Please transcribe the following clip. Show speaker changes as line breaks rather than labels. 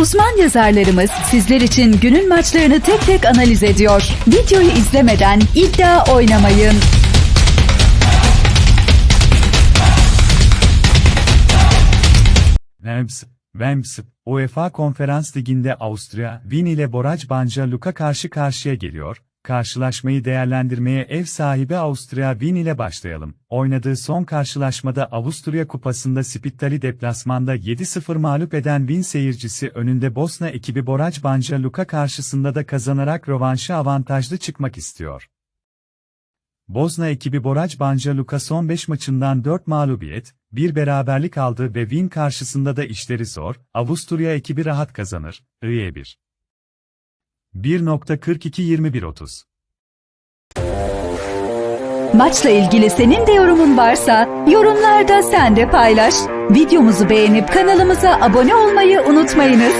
Uzman yazarlarımız sizler için günün maçlarını tek tek analiz ediyor. Videoyu izlemeden iddia oynamayın.
Vems, Vems, UEFA Konferans Ligi'nde Avusturya, Wien ile Boraj Banja Luka karşı karşıya geliyor. Karşılaşmayı değerlendirmeye ev sahibi Avusturya Wien ile başlayalım. Oynadığı son karşılaşmada Avusturya Kupası'nda Spittali deplasmanda 7-0 mağlup eden Wien seyircisi önünde Bosna ekibi Boraj Banja Luka karşısında da kazanarak rövanşı avantajlı çıkmak istiyor. Bosna ekibi Boraj Banja Luka son 5 maçından 4 mağlubiyet, bir beraberlik aldı ve Wien karşısında da işleri zor, Avusturya ekibi rahat kazanır, IE1. 1.42-21-30
Maçla ilgili senin de yorumun varsa yorumlarda sen de paylaş. Videomuzu beğenip kanalımıza abone olmayı unutmayınız.